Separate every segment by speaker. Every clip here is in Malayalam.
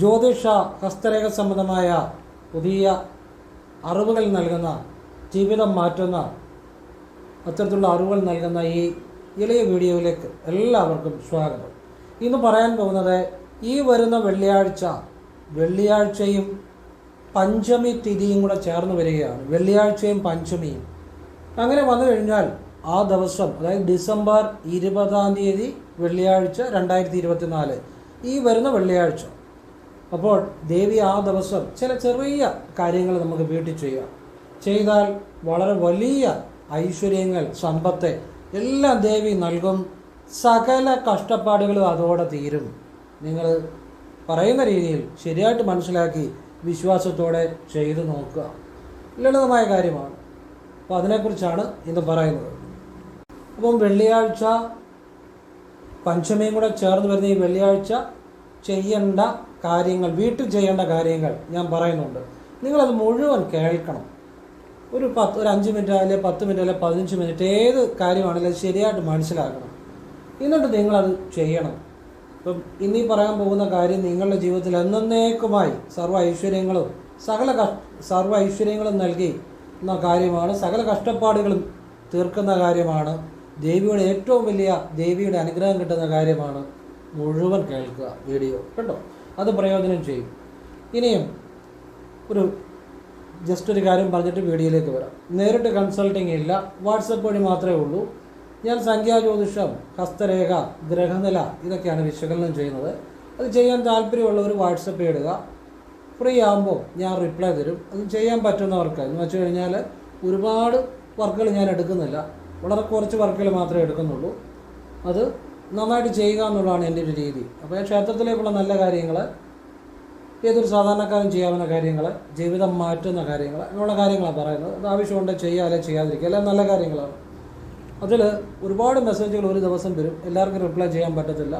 Speaker 1: ജ്യോതിഷ ഹസ്തരേഖ സംബന്ധമായ പുതിയ അറിവുകൾ നൽകുന്ന ജീവിതം മാറ്റുന്ന അത്തരത്തിലുള്ള അറിവുകൾ നൽകുന്ന ഈ ഇളയ വീഡിയോയിലേക്ക് എല്ലാവർക്കും സ്വാഗതം. ഇന്ന് പറയാൻ പോകുന്നത് ഈ വരുന്ന വെള്ളിയാഴ്ച വെള്ളിയാഴ്ചയും പഞ്ചമി തിഥിയും കൂടെ ചേർന്ന് വരികയാണ്. വെള്ളിയാഴ്ചയും പഞ്ചമിയും. അങ്ങനെ വന്നു കഴിഞ്ഞാൽ ആ ദിവസം അതായത് ഡിസംബർ ഇരുപതാം തീയതി വെള്ളിയാഴ്ച രണ്ടായിരത്തി ഇരുപത്തിനാല് ഈ വരുന്ന വെള്ളിയാഴ്ച അപ്പോൾ ദേവി ആ ദിവസം ചില ചെറിയ കാര്യങ്ങൾ നമുക്ക് വീട്ടിൽ ചെയ്യാം. ചെയ്താൽ വളരെ വലിയ ഐശ്വര്യങ്ങൾ സമ്പത്ത് എല്ലാം ദേവി നൽകും. സകല കഷ്ടപ്പാടുകളും അതോടെ തീരും. നിങ്ങൾ പറയുന്ന രീതിയിൽ ശരിയായിട്ട് മനസ്സിലാക്കി വിശ്വാസത്തോടെ ചെയ്തു നോക്കുക. ലളിതമായ കാര്യമാണ്. അപ്പോൾ അതിനെക്കുറിച്ചാണ് ഇന്ന് പറയുന്നത്. അപ്പം വെള്ളിയാഴ്ച പഞ്ചമിയും കൂടെ ചേർന്ന് വരുന്ന ഈ വെള്ളിയാഴ്ച ചെയ്യേണ്ട കാര്യങ്ങൾ വീട്ടിൽ ചെയ്യേണ്ട കാര്യങ്ങൾ ഞാൻ പറയുന്നുണ്ട്. നിങ്ങളത് മുഴുവൻ കേൾക്കണം. ഒരു പത്ത് ഒരു അഞ്ച് മിനിറ്റ് അല്ലെങ്കിൽ പത്ത് മിനിറ്റ് അല്ലെങ്കിൽ പതിനഞ്ച് മിനിറ്റ് ഏത് കാര്യമാണെങ്കിലും അത് ശരിയായിട്ട് മനസ്സിലാക്കണം. എന്നിട്ട് നിങ്ങളത് ചെയ്യണം. ഇപ്പം ഇനി പറയാൻ പോകുന്ന കാര്യം നിങ്ങളുടെ ജീവിതത്തിൽ എന്നേക്കുമായി സർവ ഐശ്വര്യങ്ങളും സകല സർവ ഐശ്വര്യങ്ങളും നൽകി എന്ന കാര്യമാണ് സകല കഷ്ടപ്പാടുകളും തീർക്കുന്ന കാര്യമാണ് ദേവിയുടെ ഏറ്റവും വലിയ ദേവിയുടെ അനുഗ്രഹം കിട്ടുന്ന കാര്യമാണ് മുഴുവൻ കേൾക്കുക വീഡിയോ. കേട്ടോ അത് പ്രയോജനം ചെയ്യും. ഇനിയും ഒരു ജസ്റ്റ് ഒരു കാര്യം പറഞ്ഞിട്ട് വീഡിയോയിലേക്ക് വരാം. നേരിട്ട് കൺസൾട്ടിങ് ഇല്ല. വാട്സപ്പ് വഴി മാത്രമേ ഉള്ളൂ. ഞാൻ സംഖ്യാ സംഖ്യാജ്യോതിഷം ഹസ്തരേഖ ഗ്രഹനില ഇതൊക്കെയാണ് വിശകലനം ചെയ്യുന്നത്. അത് ചെയ്യാൻ താല്പര്യമുള്ളവർ വാട്സപ്പ് ഇടുക. ഫ്രീ ആകുമ്പോൾ ഞാൻ റിപ്ലൈ തരും. അത് ചെയ്യാൻ പറ്റുന്നവർക്ക് എന്ന് വെച്ച് കഴിഞ്ഞാൽ ഒരുപാട് വർക്കുകൾ ഞാൻ എടുക്കുന്നില്ല. വളരെ കുറച്ച് വർക്കുകൾ മാത്രമേ എടുക്കുന്നുള്ളൂ. അത് നന്നായിട്ട് ചെയ്യുക എന്നുള്ളതാണ് എന്റെ ഒരു രീതി. അപ്പോൾ ക്ഷേത്രത്തിലേക്കുള്ള നല്ല കാര്യങ്ങൾ ഏതൊരു സാധാരണക്കാരൻ ചെയ്യാവുന്ന കാര്യങ്ങൾ ജീവിതം മാറ്റുന്ന കാര്യങ്ങൾ അങ്ങനെയുള്ള കാര്യങ്ങളാണ് പറയുന്നത്. അത് ആവശ്യമുണ്ട് ചെയ്യുക അല്ലെങ്കിൽ ചെയ്യാതിരിക്കുക എല്ലാം നല്ല കാര്യങ്ങളാണ്. അതിൽ ഒരുപാട് മെസ്സേജുകൾ ഒരു ദിവസം വരും. എല്ലാവർക്കും റിപ്ലൈ ചെയ്യാൻ പറ്റത്തില്ല.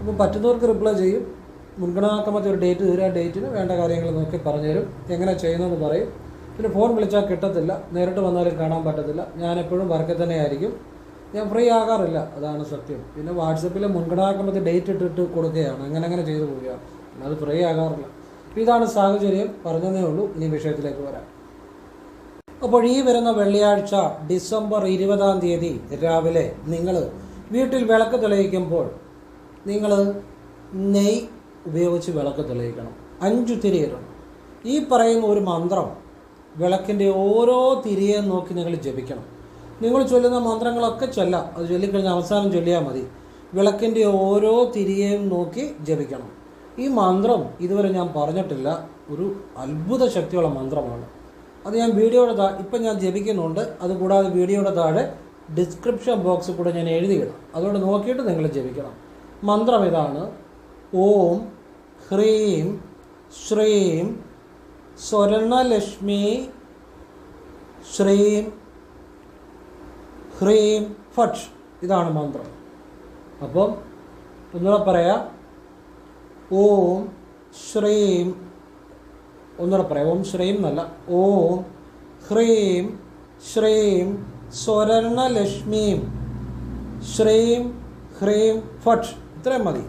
Speaker 1: അപ്പോൾ പറ്റുന്നവർക്ക് റിപ്ലൈ ചെയ്യും. മുൻഗണനാക്രമത്തിൽ ഒരു ഡേറ്റ് തീരാ ഡേറ്റിന് വേണ്ട കാര്യങ്ങൾ നോക്കി പറഞ്ഞുതരും. എങ്ങനെ ചെയ്യുന്നതെന്ന് പറയും. പിന്നെ ഫോൺ വിളിച്ചാൽ കിട്ടത്തില്ല. നേരിട്ട് വന്നാലും കാണാൻ പറ്റത്തില്ല. ഞാനെപ്പോഴും വർക്കിൽ തന്നെ ആയിരിക്കും. ഞാൻ ഫ്രീ ആകാറില്ല. അതാണ് സത്യം. പിന്നെ വാട്സപ്പിൽ മുൻഗണനാക്രമത്തിൽ ഡേറ്റ് ഇട്ടിട്ട് കൊടുക്കുകയാണ്. അങ്ങനെ അങ്ങനെ ചെയ്തു പോവുകയാണ്. അത് ഫ്രീ ആകാറില്ല. ഇതാണ് സാഹചര്യം. പറഞ്ഞതേ ഉള്ളൂ. ഇനി വിഷയത്തിലേക്ക് വരാം. അപ്പോൾ ഈ വരുന്ന വെള്ളിയാഴ്ച ഡിസംബർ ഇരുപതാം തീയതി രാവിലെ നിങ്ങൾ വീട്ടിൽ വിളക്ക് തെളിയിക്കുമ്പോൾ നിങ്ങൾ നെയ് ഉപയോഗിച്ച് വിളക്ക് തെളിയിക്കണം. അഞ്ചു തിരിയിടണം ഈ പറയുന്ന ഒരു മന്ത്രം വിളക്കിന്റെ ഓരോ തിരിയെ നോക്കി നിങ്ങൾ ജപിക്കണം. നിങ്ങൾ ചൊല്ലുന്ന മന്ത്രങ്ങളൊക്കെ ചൊല്ലാം. അത് ചൊല്ലിക്കഴിഞ്ഞാൽ അവസാനം ചൊല്ലിയാൽ മതി. വിളക്കിന്റെ ഓരോ തിരിയെയും നോക്കി ജപിക്കണം. ഈ മന്ത്രം ഇതുവരെ ഞാൻ പറഞ്ഞിട്ടില്ല. ഒരു അത്ഭുത ശക്തിയുള്ള മന്ത്രമാണ്. അത് ഞാൻ വീഡിയോയുടെ താ ഇപ്പം ഞാൻ ജപിക്കുന്നുണ്ട്. അതുകൂടാതെ വീഡിയോയുടെ താഴെ ഡിസ്ക്രിപ്ഷൻ ബോക്സിൽ കൂടെ ഞാൻ എഴുതിയിടാം. അതുകൊണ്ട് നോക്കിയിട്ട് നിങ്ങൾ ജപിക്കണം. മന്ത്രം ഇതാണ്. ഓം ഹ്രീം ശ്രീം സ്വർണലക്ഷ്മി ശ്രീം ഹ്രീം ഫട്ട് ഇതാണ് മന്ത്രം. അപ്പം ഒന്നുകൂടെ പറയാം. ഓം ശ്രീം. ഒന്നുകൂടെ പറയാം. ഓം ശ്രീം എന്നല്ല. ഓം ഹ്രീം ശ്രീം സ്വരണലക്ഷ്മീം ശ്രീം ഹ്രീം ഫട്ട് ഇത്രയും മതി.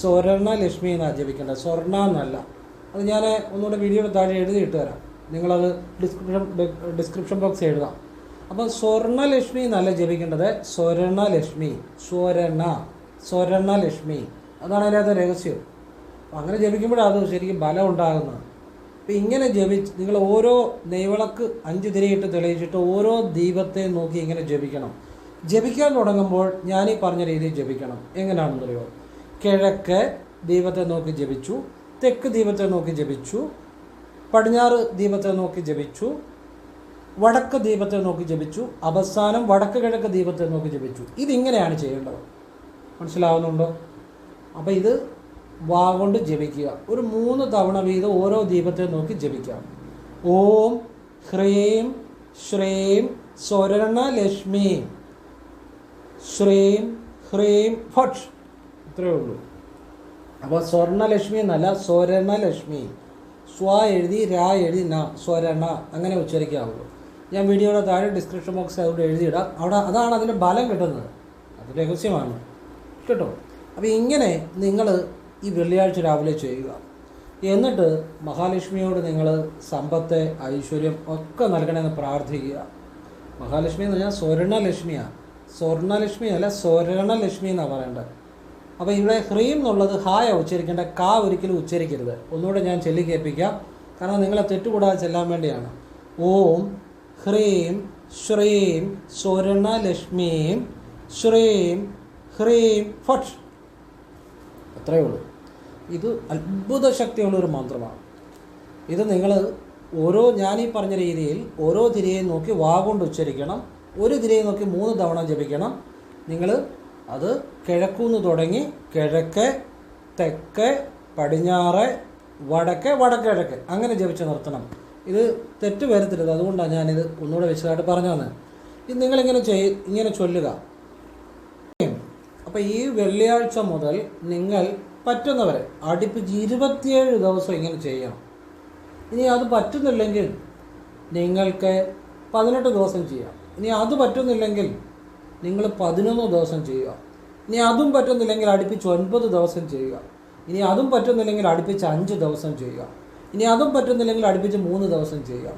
Speaker 1: സ്വർണലക്ഷ്മി എന്നാണ് ജപിക്കേണ്ടത് സ്വർണ എന്നല്ല. അത് ഞാൻ ഒന്നുകൂടെ വീഡിയോ താഴെ എഴുതിയിട്ട് തരാം നിങ്ങളത് ഡിസ്ക്രിപ്ഷൻ ഡിസ്ക്രിപ്ഷൻ ബോക്സ് എഴുതാം. അപ്പം സ്വർണലക്ഷ്മി എന്നല്ല ജപിക്കേണ്ടത്. സ്വരണലക്ഷ്മി സ്വരണ സ്വരണലക്ഷ്മി. അതാണ് അതിനകത്ത് രഹസ്യം. അപ്പം അങ്ങനെ ജപിക്കുമ്പോഴാണ് അത് ശരിക്കും ബലം ഉണ്ടാകുന്നത്. അപ്പം ഇങ്ങനെ ജപിച്ച് നിങ്ങൾ ഓരോ നെയ്വിളക്ക് അഞ്ച് തിരയിട്ട് തെളിയിച്ചിട്ട് ഓരോ ദീപത്തെ നോക്കി ഇങ്ങനെ ജപിക്കണം. ജപിക്കാൻ തുടങ്ങുമ്പോൾ ഞാൻ ഈ പറഞ്ഞ രീതിയിൽ ജപിക്കണം. എങ്ങനെയാണെന്നറിയോ? കിഴക്ക് ദീപത്തെ നോക്കി ജപിച്ചു തെക്ക് ദീപത്തെ നോക്കി ജപിച്ചു പടിഞ്ഞാറ് ദീപത്തെ നോക്കി ജപിച്ചു വടക്ക് ദീപത്തെ നോക്കി ജപിച്ചു അവസാനം വടക്ക് കിഴക്ക് ദീപത്തെ നോക്കി ജപിച്ചു. ഇതിങ്ങനെയാണ് ചെയ്യേണ്ടത്. മനസ്സിലാവുന്നുണ്ടോ? അപ്പോൾ ഇത് വാ കൊണ്ട് ജപിക്കുക. ഒരു മൂന്ന് തവണ വീതം ഓരോ ദീപത്തെ നോക്കി ജപിക്കാം. ഓം ഹ്രീം ശ്രീം സ്വർണലക്ഷ്മി ശ്രീം ഹ്രീം ഫട്ട് ഇത്രയേ ഉള്ളൂ. അപ്പോൾ സ്വർണലക്ഷ്മി എന്നല്ല സ്വരണലക്ഷ്മി സ്വ എഴുതി രാ എഴുതി ന സ്വരണ. അങ്ങനെ ഉച്ചരിക്കാവുള്ളൂ. ഞാൻ വീഡിയോയുടെ താഴെ ഡിസ്ക്രിപ്ഷൻ ബോക്സിൽ അതുകൊണ്ട് എഴുതിയിടാം. അവിടെ അതാണ് അതിന്റെ ബലം കിട്ടുന്നത്. അത് രഹസ്യമാണ്. കേട്ടോ? അപ്പോൾ ഇങ്ങനെ നിങ്ങൾ ഈ വെള്ളിയാഴ്ച രാവിലെ ചെയ്യുക. എന്നിട്ട് മഹാലക്ഷ്മിയോട് നിങ്ങൾ സമ്പത്ത് ഐശ്വര്യം ഒക്കെ നൽകണമെന്ന് പ്രാർത്ഥിക്കുക. മഹാലക്ഷ്മി എന്ന് പറഞ്ഞാൽ സ്വർണലക്ഷ്മിയാണ് സ്വർണലക്ഷ്മി അല്ല സ്വർണലക്ഷ്മി എന്നാണ് പറയേണ്ടത്. അപ്പോൾ ഇവിടെ ഹ്രീം എന്നുള്ളത് ഹായ ഉച്ചരിക്കേണ്ട കാ ഒരിക്കലും ഉച്ചരിക്കരുത്. ഒന്നുകൂടെ ഞാൻ ചൊല്ലി കേൾപ്പിക്കാം കാരണം നിങ്ങളെ തെറ്റുകൂടാതെ ചെല്ലാൻ വേണ്ടിയാണ്. ഓം ഹ്രീം ശ്രീം സ്വർണലക്ഷ്മീം ശ്രീം ഹ്രീം ഫട്ട് അത്രയേ ഉള്ളൂ. ഇത് അത്ഭുത ശക്തിയുള്ള ഒരു മന്ത്രമാണ്. ഇത് നിങ്ങൾ ഓരോ ഞാനീ പറഞ്ഞ രീതിയിൽ ഓരോ തിരയെയും നോക്കി വാഗുകൊണ്ട് ഉച്ചരിക്കണം. ഒരു തിരയെ നോക്കി മൂന്ന് തവണ ജപിക്കണം. നിങ്ങൾ അത് കിഴക്കുന്ന് തുടങ്ങി കിഴക്ക് തെക്ക് പടിഞ്ഞാറ് വടക്ക് കിഴക്ക്. അങ്ങനെ ജപിച്ച് നിർത്തണം. ഇത് തെറ്റ് വരുത്തരുത്. അതുകൊണ്ടാണ് ഞാനിത് ഒന്നുകൂടെ വിശദമായിട്ട് പറഞ്ഞു തന്നെ ഇത് നിങ്ങളിങ്ങനെ ചെയ് ഇങ്ങനെ ചൊല്ലുക. അപ്പോൾ ഈ വെള്ളിയാഴ്ച മുതൽ നിങ്ങൾ പറ്റുന്നവരെ അടുപ്പിച്ച് ഇരുപത്തിയേഴ് ദിവസം ഇങ്ങനെ ചെയ്യണം. ഇനി അത് പറ്റുന്നില്ലെങ്കിൽ നിങ്ങൾക്ക് പതിനെട്ട് ദിവസം ചെയ്യാം. ഇനി അത് പറ്റുന്നില്ലെങ്കിൽ നിങ്ങൾ പതിനൊന്ന് ദിവസം ചെയ്യുക. ഇനി അതും പറ്റുന്നില്ലെങ്കിൽ അടുപ്പിച്ച് ഒൻപത് ദിവസം ചെയ്യുക. ഇനി അതും പറ്റുന്നില്ലെങ്കിൽ അടുപ്പിച്ച് അഞ്ച് ദിവസം ചെയ്യുക. ഇനി അതും പറ്റുന്നില്ലെങ്കിൽ അടുപ്പിച്ച് മൂന്ന് ദിവസം ചെയ്യാം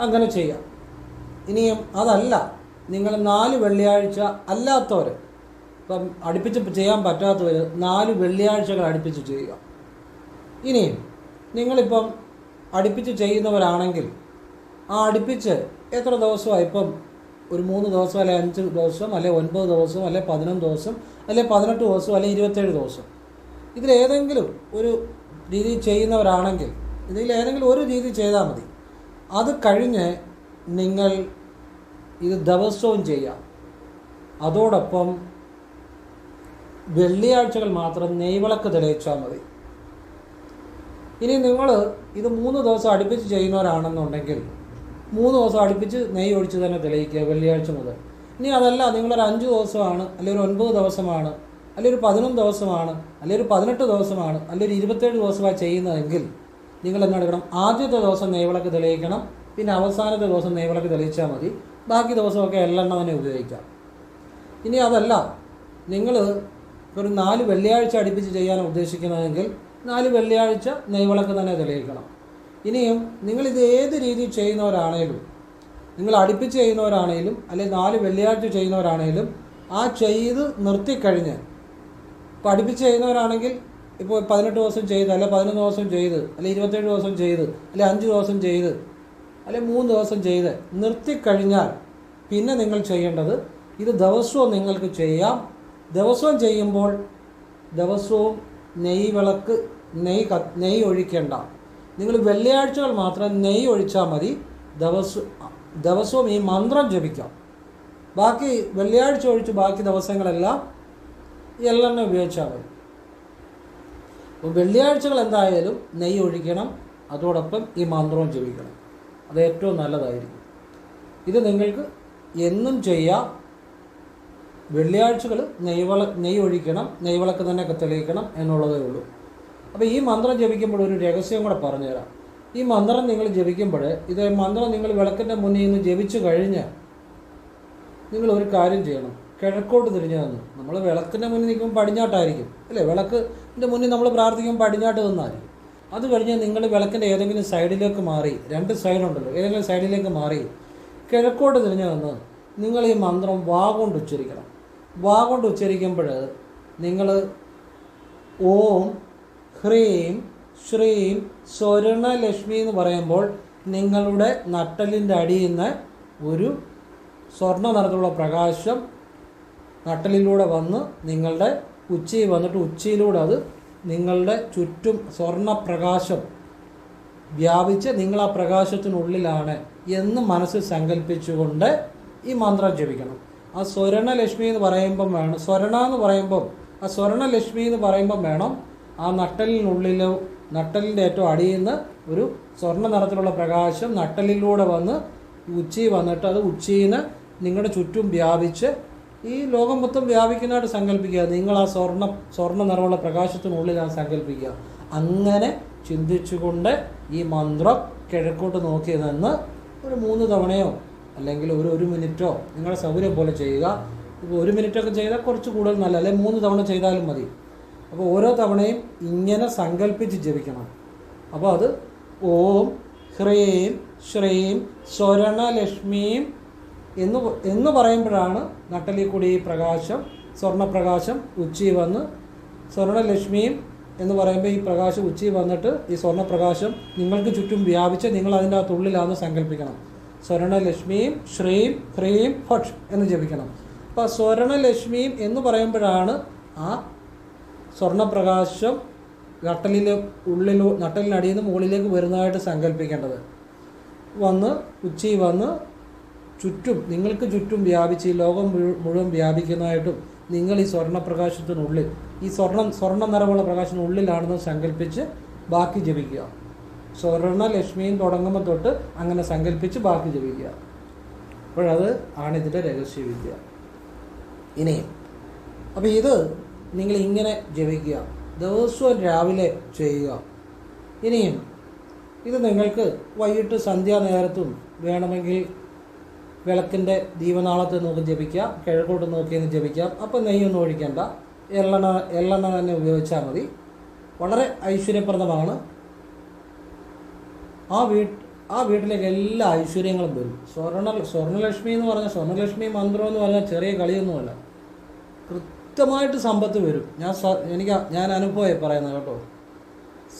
Speaker 1: അങ്ങനെ ചെയ്യാം ഇനിയും അതല്ല. നിങ്ങൾ നാല് വെള്ളിയാഴ്ച അല്ലാത്തവർ ഇപ്പം അടുപ്പിച്ച് ചെയ്യാൻ പറ്റാത്തവർ നാല് വെള്ളിയാഴ്ചകൾ അടുപ്പിച്ച് ചെയ്യുക. ഇനിയും നിങ്ങളിപ്പം അടുപ്പിച്ച് ചെയ്യുന്നവരാണെങ്കിൽ ആ അടുപ്പിച്ച് എത്ര ദിവസമായി ഇപ്പം? ഒരു മൂന്ന് ദിവസം അല്ലെ അഞ്ച് ദിവസം അല്ലെ ഒൻപത് ദിവസം അല്ലെ പതിനൊന്ന് ദിവസം അല്ലെ പതിനെട്ട് ദിവസം അല്ലെ ഇരുപത്തേഴ് ദിവസം. ഇതിലേതെങ്കിലും ഒരു രീതി ചെയ്യുന്നവരാണെങ്കിൽ ഇതിൽ ഏതെങ്കിലും ഒരു രീതി ചെയ്താൽ മതി. അത് കഴിഞ്ഞ് നിങ്ങൾ ഇത് ദിവസവും ചെയ്യാം അതോടൊപ്പം വെള്ളിയാഴ്ചകൾ മാത്രം നെയ്വിളക്ക് തെളിയിച്ചാൽ മതി. ഇനി നിങ്ങൾ ഇത് മൂന്ന് ദിവസം അടുപ്പിച്ച് ചെയ്യുന്നവരാണെന്നുണ്ടെങ്കിൽ മൂന്ന് ദിവസം അടുപ്പിച്ച് നെയ്യ് ഒഴിച്ച് തന്നെ തെളിയിക്കുക വെള്ളിയാഴ്ച മുതൽ. ഇനി അതല്ല നിങ്ങളൊരു അഞ്ച് ദിവസമാണ് അല്ലെങ്കിൽ ഒരു ഒൻപത് ദിവസമാണ് അല്ലെങ്കിൽ ഒരു പതിനൊന്ന് ദിവസമാണ് അല്ലെങ്കിൽ ഒരു പതിനെട്ട് ദിവസമാണ് അല്ലെങ്കിൽ ഒരു ഇരുപത്തേഴ് ദിവസമായി ചെയ്യുന്നതെങ്കിൽ നിങ്ങൾ എന്നെടുക്കണം ആദ്യത്തെ ദിവസം നെയ്വിളക്ക് തെളിയിക്കണം പിന്നെ അവസാനത്തെ ദിവസം നെയ്വിളക്ക് തെളിയിച്ചാൽ മതി. ബാക്കി ദിവസമൊക്കെ എള്ളെണ്ണ തന്നെ ഉപയോഗിക്കാം. ഇനി അതല്ല നിങ്ങൾ ഒരു നാല് വെള്ളിയാഴ്ച അടുപ്പിച്ച് ചെയ്യാൻ ഉദ്ദേശിക്കുന്നതെങ്കിൽ നാല് വെള്ളിയാഴ്ച നെയ്വിളക്ക് തന്നെ തെളിയിക്കണം. ഇനിയും നിങ്ങളിത് ഏത് രീതിയിൽ ചെയ്യുന്നവരാണേലും നിങ്ങൾ അടുപ്പിച്ച് ചെയ്യുന്നവരാണേലും അല്ലെങ്കിൽ നാല് വെള്ളിയാഴ്ച ചെയ്യുന്നവരാണേലും ആ ചെയ്ത് നിർത്തിക്കഴിഞ്ഞ് ഇപ്പോൾ അടുപ്പിച്ച് ചെയ്യുന്നവരാണെങ്കിൽ ഇപ്പോൾ പതിനെട്ട് ദിവസം ചെയ്ത് അല്ലെ പതിനൊന്ന് ദിവസം ചെയ്ത് അല്ലെ ഇരുപത്തേഴ് ദിവസം ചെയ്ത് അല്ലെ അഞ്ച് ദിവസം ചെയ്ത് അല്ലെ മൂന്ന് ദിവസം ചെയ്ത് നിർത്തിക്കഴിഞ്ഞാൽ പിന്നെ നിങ്ങൾ ചെയ്യേണ്ടത് ഇത് ദിവസവും നിങ്ങൾക്ക് ചെയ്യാം. ദിവസവും ചെയ്യുമ്പോൾ ദിവസവും നെയ് വിളക്ക് നെയ് ക നെയ് ഒഴിക്കേണ്ട. നിങ്ങൾ വെള്ളിയാഴ്ചകൾ മാത്രം നെയ് ഒഴിച്ചാൽ മതി. ദിവസം ദിവസവും ഈ മന്ത്രം ജപിക്കാം. ബാക്കി വെള്ളിയാഴ്ച ഒഴിച്ച് ബാക്കി ദിവസങ്ങളെല്ലാം എള്ളെണ്ണ ഉപയോഗിച്ചാൽ മതി. അപ്പോൾ വെള്ളിയാഴ്ചകൾ എന്തായാലും നെയ്യ് ഒഴിക്കണം അതോടൊപ്പം ഈ മന്ത്രവും ജപിക്കണം. അത് ഏറ്റവും നല്ലതായിരിക്കും. ഇത് നിങ്ങൾക്ക് എന്നും ചെയ്യാം. വെള്ളിയാഴ്ചകൾ നെയ്വള നെയ്യ് ഒഴിക്കണം നെയ്വിളക്ക് തന്നെ തെളിയിക്കണം എന്നുള്ളതേ ഉള്ളൂ. അപ്പോൾ ഈ മന്ത്രം ജപിക്കുമ്പോൾ ഒരു രഹസ്യം കൂടെ പറഞ്ഞുതരാം. ഈ മന്ത്രം നിങ്ങൾ ജപിക്കുമ്പോൾ ഇത് മന്ത്രം നിങ്ങൾ വിളക്കിന്റെ മുന്നിൽ നിന്ന് ജപിച്ചു കഴിഞ്ഞ് നിങ്ങൾ ഒരു കാര്യം ചെയ്യണം. കിഴക്കോട്ട് തിരിഞ്ഞു തന്നു നമ്മൾ വിളക്കിന്റെ മുന്നിൽ നിൽക്കുമ്പോൾ പടിഞ്ഞാട്ടായിരിക്കും അല്ലേ? വിളക്കിന്റെ മുന്നിൽ നമ്മൾ പ്രാർത്ഥിക്കുമ്പോൾ പടിഞ്ഞാട്ട് നിന്നായിരിക്കും. അത് കഴിഞ്ഞ് നിങ്ങൾ വിളക്കിന്റെ ഏതെങ്കിലും സൈഡിലേക്ക് മാറി രണ്ട് സൈഡുണ്ടല്ലോ ഏതെങ്കിലും സൈഡിലേക്ക് മാറി കിഴക്കോട്ട് തിരിഞ്ഞു തന്ന് നിങ്ങൾ ഈ മന്ത്രം വാ ഉച്ചരിക്കണം. വാ ഉച്ചരിക്കുമ്പോൾ നിങ്ങൾ ഓം ഹ്രീം ശ്രീം സ്വർണലക്ഷ്മി എന്ന് പറയുമ്പോൾ നിങ്ങളുടെ നട്ടലിന്റെ അടിയിൽ നിന്ന് ഒരു സ്വർണ നിറത്തിലുള്ള പ്രകാശം നട്ടലിലൂടെ വന്ന് നിങ്ങളുടെ ഉച്ചയിൽ വന്നിട്ട് ഉച്ചയിലൂടെ അത് നിങ്ങളുടെ ചുറ്റും സ്വർണപ്രകാശം വ്യാപിച്ച് നിങ്ങൾ ആ പ്രകാശത്തിനുള്ളിലാണ് എന്ന് മനസ്സിൽ സങ്കല്പിച്ചുകൊണ്ട് ഈ മന്ത്രം ജപിക്കണം. ആ സ്വർണലക്ഷ്മി എന്ന് പറയുമ്പം വേണം. സ്വർണ എന്ന് പറയുമ്പം ആ സ്വർണലക്ഷ്മി എന്ന് പറയുമ്പം വേണം ആ നട്ടലിനുള്ളിലോ നട്ടലിന്റെ ഏറ്റവും അടിയിൽ നിന്ന് ഒരു സ്വർണ നിറത്തിലുള്ള പ്രകാശം നട്ടലിലൂടെ വന്ന് ഉച്ചി വന്നിട്ട് അത് ഉച്ചയിൽ നിങ്ങളുടെ ചുറ്റും വ്യാപിച്ച് ഈ ലോകം മൊത്തം വ്യാപിക്കുന്നതായിട്ട് സങ്കല്പിക്കുക. നിങ്ങൾ ആ സ്വർണ സ്വർണ നിറമുള്ള പ്രകാശത്തിനുള്ളിലാണ് സങ്കല്പിക്കുക. അങ്ങനെ ചിന്തിച്ചുകൊണ്ട് ഈ മന്ത്രം കിഴക്കോട്ട് നോക്കി നിന്ന് ഒരു മൂന്ന് തവണയോ അല്ലെങ്കിൽ ഒരു ഒരു മിനിറ്റോ നിങ്ങളുടെ സൗകര്യം പോലെ ചെയ്യുക. ഇപ്പോൾ ഒരു മിനിറ്റൊക്കെ ചെയ്താൽ കുറച്ച് കൂടുതൽ നല്ല അല്ലെങ്കിൽ മൂന്ന് തവണ ചെയ്താലും മതി. അപ്പോൾ ഓരോ തവണയും ഇങ്ങനെ സങ്കല്പിച്ച് ജപിക്കണം. അപ്പോൾ അത് ഓം ഹ്രീം ശ്രീം സ്വരണലക്ഷ്മീം എന്ന് എന്ന് പറയുമ്പോഴാണ് നട്ടലി കൂടി ഈ പ്രകാശം സ്വർണപ്രകാശം ഉച്ചി വന്ന് സ്വർണലക്ഷ്മിയും എന്ന് പറയുമ്പോൾ ഈ പ്രകാശം ഉച്ചി വന്നിട്ട് ഈ സ്വർണപ്രകാശം നിങ്ങൾക്ക് ചുറ്റും വ്യാപിച്ച് നിങ്ങൾ അതിന്റെ ആ തുള്ളിലാന്ന് സങ്കല്പിക്കണം. സ്വർണലക്ഷ്മിയും ശ്രീം ഹ്രീം ഫട്ട് എന്ന് ജപിക്കണം. അപ്പോൾ സ്വർണലക്ഷ്മിയും എന്ന് പറയുമ്പോഴാണ് ആ സ്വർണപ്രകാശം നട്ടലിൽ ഉള്ളിലോ നട്ടലിനടിയിൽ നിന്ന് മുകളിലേക്ക് വരുന്നതായിട്ട് സങ്കല്പിക്കേണ്ടത്. വന്ന് ഉച്ചി വന്ന് ചുറ്റും നിങ്ങൾക്ക് ചുറ്റും വ്യാപിച്ച് ഈ ലോകം മുഴുവൻ വ്യാപിക്കുന്നതായിട്ടും നിങ്ങൾ ഈ സ്വർണപ്രകാശത്തിനുള്ളിൽ ഈ സ്വർണം സ്വർണ നിറമുള്ള പ്രകാശത്തിനുള്ളിലാണെന്ന് സങ്കല്പിച്ച് ബാക്കി ജപിക്കുക. സ്വർണ ലക്ഷ്മിയും തുടങ്ങുമ്പോൾ തൊട്ട് അങ്ങനെ സങ്കല്പിച്ച് ബാക്കി ജപിക്കുക. അപ്പോഴത് ആണ് ഇതിന്റെ രഹസ്യവിദ്യ ഇനിയും. അപ്പോൾ ഇത് നിങ്ങൾ ഇങ്ങനെ ജപിക്കുക. ദിവസവും രാവിലെ ചെയ്യുക. ഇനിയും. ഇത് നിങ്ങൾക്ക് വൈകിട്ട് സന്ധ്യാനേരത്തും വേണമെങ്കിൽ വിളക്കിന്റെ ദീപനാളത്തെ നോക്കി ജപിക്കാം കിഴക്കോട്ട് നോക്കി നിന്ന് ജപിക്കാം അപ്പം നെയ്യൊന്നും ഒഴിക്കേണ്ട. എള്ളെണ്ണ എള്ളെണ്ണ തന്നെ ഉപയോഗിച്ചാൽ മതി. വളരെ ഐശ്വര്യപ്രദമാണ്. ആ വീട്ട് ആ വീട്ടിലേക്ക് എല്ലാ ഐശ്വര്യങ്ങളും വരും. സ്വർണ സ്വർണലക്ഷ്മി എന്ന് പറഞ്ഞാൽ സ്വർണലക്ഷ്മി മന്ത്രം എന്ന് പറഞ്ഞാൽ ചെറിയ കളിയൊന്നുമല്ല. കൃത്യമായിട്ട് സമ്പത്ത് വരും. ഞാൻ എനിക്ക് ഞാൻ അനുഭവമായി പറയുന്നത് കേട്ടോ.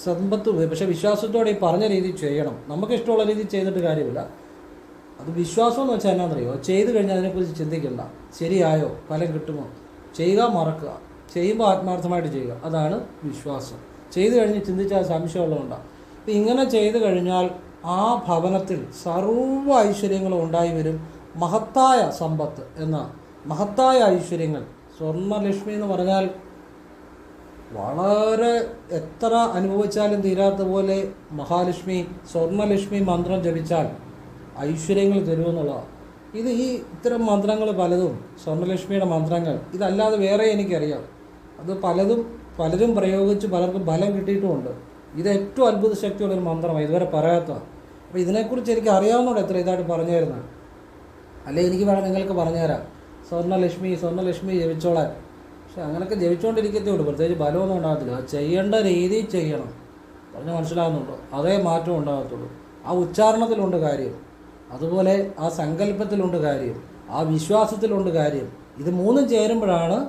Speaker 1: സമ്പത്ത് വരും. പക്ഷേ വിശ്വാസത്തോടെ ഈ പറഞ്ഞ രീതി ചെയ്യണം. നമുക്ക് ഇഷ്ടമുള്ള രീതിയിൽ ചെയ്തിട്ട് കാര്യമില്ല. അത് വിശ്വാസം എന്ന് വെച്ചാൽ എന്നാണെന്നറിയോ ചെയ്ത് കഴിഞ്ഞാൽ അതിനെക്കുറിച്ച് ചിന്തിക്കണ്ട. ശരിയായോ? ഫലം കിട്ടുമോ? ചെയ്യുക മറക്കുക. ചെയ്യുമ്പോൾ ആത്മാർത്ഥമായിട്ട് ചെയ്യുക. അതാണ് വിശ്വാസം. ചെയ്തു കഴിഞ്ഞ് ചിന്തിച്ചാൽ സംശയമുള്ളതുകൊണ്ടാണ് അപ്പം ഇങ്ങനെ ചെയ്തു കഴിഞ്ഞാൽ ആ ഭവനത്തിൽ സർവ ഐശ്വര്യങ്ങളും ഉണ്ടായി വരും. മഹത്തായ സമ്പത്ത് എന്ന മഹത്തായ ഐശ്വര്യങ്ങൾ. സ്വർണലക്ഷ്മി എന്ന് പറഞ്ഞാൽ വളരെ എത്ര അനുഭവിച്ചാലും തീരാത്ത പോലെ മഹാലക്ഷ്മി സ്വർണലക്ഷ്മി മന്ത്രം ജപിച്ചാൽ ഐശ്വര്യങ്ങൾ തരുമെന്നുള്ളതാണ് ഇത് ഈ ഇത്തരം മന്ത്രങ്ങൾ പലതും സ്വർണലക്ഷ്മിയുടെ മന്ത്രങ്ങൾ ഇതല്ലാതെ വേറെ എനിക്കറിയാം. അത് പലതും പലരും പ്രയോഗിച്ച് പലർക്കും ഫലം കിട്ടിയിട്ടുമുണ്ട്. ഇത് ഏറ്റവും അത്ഭുത ശക്തിയുള്ളൊരു മന്ത്രമാണ് ഇതുവരെ പറയാത്തതാണ് അപ്പോൾ ഇതിനെക്കുറിച്ച് എനിക്ക് അറിയാവുന്നതോടെ എത്ര ഇതായിട്ട് പറഞ്ഞു തരുന്നത് എനിക്ക് വേണം നിങ്ങൾക്ക് പറഞ്ഞുതരാം. സ്വർണലക്ഷ്മി സ്വർണലക്ഷ്മി ജപിച്ചോളാൻ. പക്ഷെ അങ്ങനെയൊക്കെ ജപിച്ചുകൊണ്ടിരിക്കത്തേ ഉള്ളൂ. പ്രത്യേകിച്ച് ബലമൊന്നും ഉണ്ടാകത്തില്ല. അത് ചെയ്യേണ്ട രീതി ചെയ്യണം. പറഞ്ഞ് മനസ്സിലാകുന്നുണ്ടോ അതേ മാറ്റം ഉണ്ടാകത്തുള്ളൂ. ആ ഉച്ചാരണത്തിലുണ്ട് കാര്യം. അതുപോലെ ആ സങ്കല്പത്തിലുണ്ട് കാര്യം ആ വിശ്വാസത്തിലുണ്ട് കാര്യം. ഇത് മൂന്നും ചേരുമ്പോഴാണ്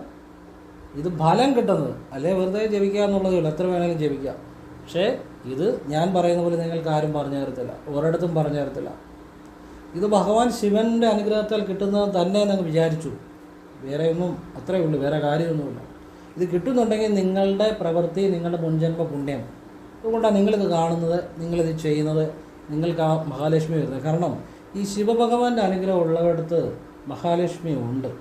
Speaker 1: ഇത് ഫലം കിട്ടുന്നത്. അല്ലെ വെറുതെ ജപിക്കുക എന്നുള്ളതേ എത്ര വേണമെങ്കിലും ജപിക്കാം. പക്ഷേ ഇത് ഞാൻ പറയുന്ന പോലെ നിങ്ങൾക്ക് ആരും പറഞ്ഞു തരത്തില്ല. ഒരിടത്തും പറഞ്ഞു തരത്തില്ല. ഇത് ഭഗവാൻ ശിവന്റെ അനുഗ്രഹത്താൽ കിട്ടുന്നത് തന്നെ നിങ്ങൾ വിചാരിച്ചു. വേറെ ഒന്നും അത്രേ ഉള്ളൂ. വേറെ കാര്യമൊന്നുമില്ല. ഇത് കിട്ടുന്നുണ്ടെങ്കിൽ നിങ്ങളുടെ പ്രവൃത്തി നിങ്ങളുടെ മുൻജന്മ പുണ്യം. അതുകൊണ്ടാണ് നിങ്ങളിത് കാണുന്നത് നിങ്ങളിത് ചെയ്യുന്നത് നിങ്ങൾക്ക് ആ മഹാലക്ഷ്മി വരുന്നത്. കാരണം ഈ ശിവഭഗവാന്റെ അനുഗ്രഹം ഉള്ളിടത്ത് മഹാലക്ഷ്മി ഉണ്ട്.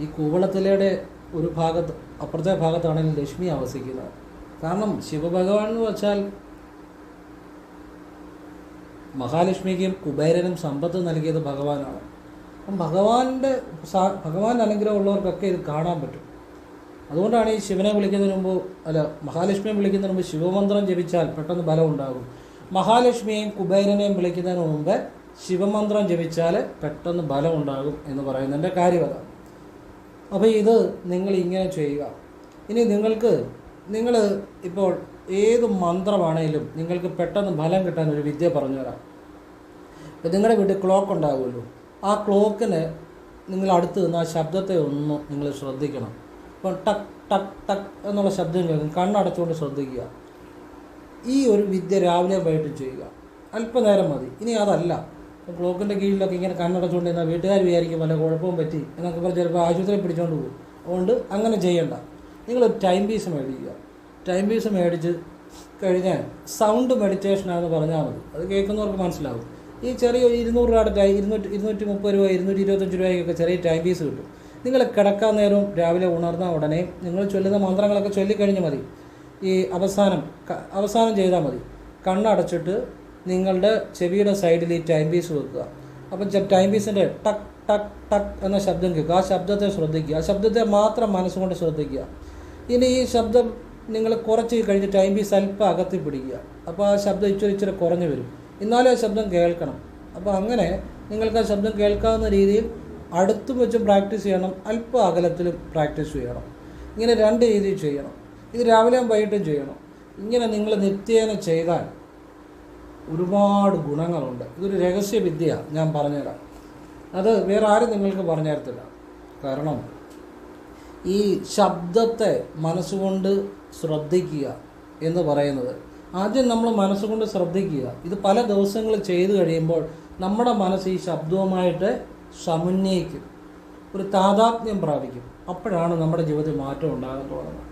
Speaker 1: ഈ കൂവളത്തിലയുടെ ഒരു ഭാഗത്ത് അപ്പുറത്തെ ഭാഗത്താണ് ലക്ഷ്മി ആവസിക്കുന്നത്. കാരണം ശിവഭഗവാൻ എന്ന് വെച്ചാൽ മഹാലക്ഷ്മിക്കും കുബേരനും സമ്പത്ത് നൽകിയത് ഭഗവാനാണ്. അപ്പം ഭഗവാന്റെ ഭഗവാന്റെ അനുഗ്രഹം ഉള്ളവർക്കൊക്കെ ഇത് കാണാൻ പറ്റും. അതുകൊണ്ടാണ് ഈ ശിവനെ വിളിക്കുന്നതിന് മുമ്പ് അല്ല മഹാലക്ഷ്മിയെ വിളിക്കുന്നതിന് മുമ്പ് ശിവമന്ത്രം ജപിച്ചാൽ പെട്ടെന്ന് ബലം ഉണ്ടാകും മഹാലക്ഷ്മിയെയും കുബേരനെയും വിളിക്കുന്നതിന് മുമ്പ് ശിവമന്ത്രം ജപിച്ചാൽ പെട്ടെന്ന് ബലം ഉണ്ടാകും എന്ന് പറയുന്നതിന്റെ കാര്യം അപ്പോൾ ഇത് നിങ്ങൾ ഇങ്ങനെ ചെയ്യുക. ഇനി നിങ്ങൾക്ക് നിങ്ങൾ ഇപ്പോൾ ഏത് മന്ത്രമാണേലും നിങ്ങൾക്ക് പെട്ടെന്ന് ഫലം കിട്ടാൻ ഒരു വിദ്യ പറഞ്ഞുതരാം. ഇപ്പം നിങ്ങളുടെ വീട്ടിൽ ക്ലോക്ക് ഉണ്ടാകുമല്ലോ ആ ക്ലോക്കിന് നിങ്ങൾ അടുത്ത് നിന്ന് ആ ശബ്ദത്തെ ഒന്ന് നിങ്ങൾ ശ്രദ്ധിക്കണം. ഇപ്പം ടക്ക് ടക്ക് ടക്ക് എന്നുള്ള ശബ്ദം കേൾക്കും. കണ്ണടച്ചുകൊണ്ട് ശ്രദ്ധിക്കുക. ഈ ഒരു വിദ്യ രാവിലെ വൈകിട്ട് ചെയ്യുക. അല്പനേരം മതി. ഇനി അതല്ല. ക്ലോക്കിന്റെ കീഴിലൊക്കെ ഇങ്ങനെ കണ്ണടച്ചുകൊണ്ട് ഇരുന്ന വീട്ടുകാർ വിചാരിക്കും വല്ല കുഴപ്പവും പറ്റി എന്നൊക്കെ പറഞ്ഞ് ചിലപ്പോൾ ആശുപത്രിയിൽ പിടിച്ചുകൊണ്ട് പോകും. അതുകൊണ്ട് അങ്ങനെ ചെയ്യണ്ട. നിങ്ങൾ ടൈം പീസ് മേടിക്കുക. ടൈം പീസ് മേടിച്ച് കഴിഞ്ഞാൽ സൗണ്ട് മെഡിറ്റേഷനാണെന്ന് പറഞ്ഞാൽ മതി. അത് കേൾക്കുന്നവർക്ക് മനസ്സിലാവും. ഈ ചെറിയ ഇരുന്നൂറ് രൂപയുടെ ടൈം ഇരുന്നൂറ്റി ഇരുന്നൂറ്റി മുപ്പത് രൂപ ഇരുന്നൂറ്റി ഇരുപത്തഞ്ച് രൂപയ്ക്കൊക്കെ ചെറിയ ടൈം പീസ് കിട്ടും. നിങ്ങൾ കിടക്കാൻ നേരവും രാവിലെ ഉണർന്ന ഉടനെ നിങ്ങൾ ചൊല്ലുന്ന മന്ത്രങ്ങളൊക്കെ ചൊല്ലിക്കഴിഞ്ഞാൽ മതി. ഈ അവസാനം അവസാനം ചെയ്താൽ മതി. കണ്ണടച്ചിട്ട് നിങ്ങളുടെ ചെവിയുടെ സൈഡിൽ ഈ ടൈം പീസ് വെക്കുക. അപ്പം ടൈം പീസിന്റെ ടക്ക് ടക്ക് ടക്ക് എന്ന ശബ്ദം കേൾക്കുക. ആ ശബ്ദത്തെ ശ്രദ്ധിക്കുക. ആ ശബ്ദത്തെ മാത്രം മനസ്സുകൊണ്ട് ശ്രദ്ധിക്കുക. ഇനി ഈ ശബ്ദം നിങ്ങൾ കുറച്ച് കഴിഞ്ഞ് ടൈം പീസ് അല്പം അകത്തി പിടിക്കുക. അപ്പോൾ ആ ശബ്ദം ഇച്ചിരി ഇച്ചിരി കുറഞ്ഞു വരും. എന്നാലും ആ ശബ്ദം കേൾക്കണം. അപ്പോൾ അങ്ങനെ നിങ്ങൾക്ക് ആ ശബ്ദം കേൾക്കാവുന്ന രീതിയിൽ അടുത്തും വെച്ച് പ്രാക്ടീസ് ചെയ്യണം. അല്പം അകലത്തിലും പ്രാക്ടീസ് ചെയ്യണം. ഇങ്ങനെ രണ്ട് രീതിയിൽ ചെയ്യണം. ഇത് രാവിലെയും വൈകിട്ടും ചെയ്യണം. ഇങ്ങനെ നിങ്ങൾ നിത്യേന ചെയ്താൽ ഒരുപാട് ഗുണങ്ങളുണ്ട്. ഇതൊരു രഹസ്യവിദ്യ ഞാൻ പറഞ്ഞുതരാം. അത് വേറെ ആരും നിങ്ങൾക്ക് പറഞ്ഞു തരത്തില്ല. കാരണം ഈ ശബ്ദത്തെ മനസ്സുകൊണ്ട് ശ്രദ്ധിക്കുക എന്ന് പറയുന്നത് ആദ്യം നമ്മൾ മനസ്സുകൊണ്ട് ശ്രദ്ധിക്കുക. ഇത് പല ദിവസങ്ങൾ ചെയ്തു കഴിയുമ്പോൾ നമ്മുടെ മനസ്സ് ഈ ശബ്ദവുമായിട്ട് സമന്വയിക്കും. ഒരു താതാത്മ്യം പ്രാപിക്കും. അപ്പോഴാണ് നമ്മുടെ ജീവിതത്തിൽ മാറ്റം ഉണ്ടാകാൻ തുടങ്ങുന്നത്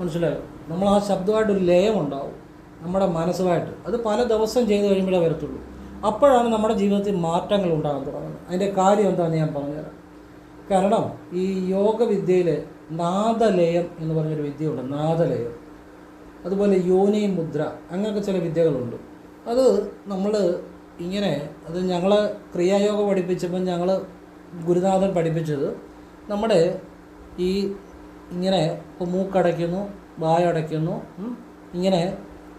Speaker 1: മനസ്സിലായോ? നമ്മൾ ആ ശബ്ദമായിട്ടൊരു ലയം ഉണ്ടാവും നമ്മുടെ മനസ്സുമായിട്ട്. അത് പല ദിവസം ചെയ്തു കഴിയുമ്പോഴേ വരത്തുള്ളൂ. അപ്പോഴാണ് നമ്മുടെ ജീവിതത്തിൽ മാറ്റങ്ങൾ ഉണ്ടാകാൻ തുടങ്ങുന്നത്. അതിന്റെ കാര്യം എന്താണെന്ന് ഞാൻ പറഞ്ഞുതരാം. കാരണം ഈ യോഗവിദ്യയിൽ നാദലയം എന്ന് പറഞ്ഞൊരു വിദ്യയുണ്ട് നാദലയം. അതുപോലെ യോനി മുദ്ര അങ്ങനത്തെ ചില വിദ്യകളുണ്ട്. അത് നമ്മൾ ഇങ്ങനെ അത് ഞങ്ങൾ ക്രിയായോഗ പഠിപ്പിച്ചപ്പോൾ ഞങ്ങൾ ഗുരുനാഥൻ പഠിപ്പിച്ചത് നമ്മുടെ ഈ ഇങ്ങനെ മൂക്കടയ്ക്കുന്നു വായടയ്ക്കുന്നു ഇങ്ങനെ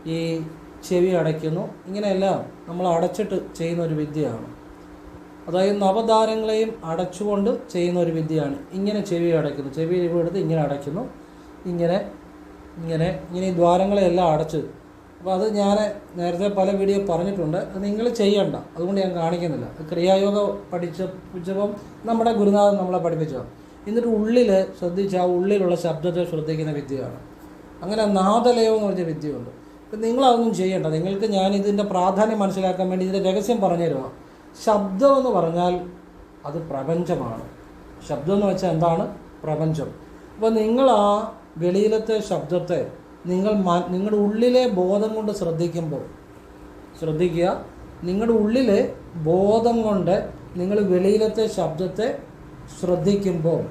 Speaker 1: ഈ ചെവി അടയ്ക്കുന്നു. ഇങ്ങനെയെല്ലാം നമ്മൾ അടച്ചിട്ട് ചെയ്യുന്ന ഒരു വിദ്യയാണ്. അതായത് നവധാരങ്ങളെയും അടച്ചുകൊണ്ട് ചെയ്യുന്ന ഒരു വിദ്യയാണ്. ഇങ്ങനെ ചെവി അടയ്ക്കുന്നു. ചെവി എടുത്ത് ഇങ്ങനെ അടയ്ക്കുന്നു. ഇങ്ങനെ ഇങ്ങനെ ഇങ്ങനെ ഈ ദ്വാരങ്ങളെല്ലാം അടച്ച്. അപ്പോൾ അത് ഞാൻ നേരത്തെ പല വീഡിയോ പറഞ്ഞിട്ടുണ്ട്. അത് നിങ്ങൾ ചെയ്യണ്ട. അതുകൊണ്ട് ഞാൻ കാണിക്കുന്നില്ല. ക്രിയായോഗ പഠിച്ച പഠിച്ചപ്പം നമ്മുടെ ഗുരുനാഥൻ നമ്മളെ പഠിപ്പിച്ചതാണ് എന്നിട്ട് ഉള്ളിൽ ശ്രദ്ധിച്ച് ആ ഉള്ളിലുള്ള ശബ്ദത്തെ ശ്രദ്ധിക്കുന്ന വിദ്യയാണ്. അങ്ങനെ നാദലയം എന്ന് പറഞ്ഞ വിദ്യയുണ്ട്. നിങ്ങളതൊന്നും ചെയ്യേണ്ട. നിങ്ങൾക്ക് ഞാൻ ഇതിന്റെ പ്രാധാന്യം മനസ്സിലാക്കാൻ വേണ്ടി ഇതിന്റെ രഹസ്യം പറഞ്ഞു തരുമോ ശബ്ദം എന്ന് പറഞ്ഞാൽ അത് പ്രപഞ്ചമാണ്. ശബ്ദം എന്ന് വെച്ചാൽ എന്താണ്? പ്രപഞ്ചം. അപ്പോൾ നിങ്ങൾ ആ വെളിയിലത്തെ ശബ്ദത്തെ നിങ്ങൾ നിങ്ങളുടെ ഉള്ളിലെ ബോധം കൊണ്ട് ശ്രദ്ധിക്കുമ്പോൾ ശ്രദ്ധിക്കുക നിങ്ങളുടെ ഉള്ളിലെ ബോധം കൊണ്ട് നിങ്ങൾ വെളിയിലത്തെ ശബ്ദത്തെ ശ്രദ്ധിക്കുമ്പോൾ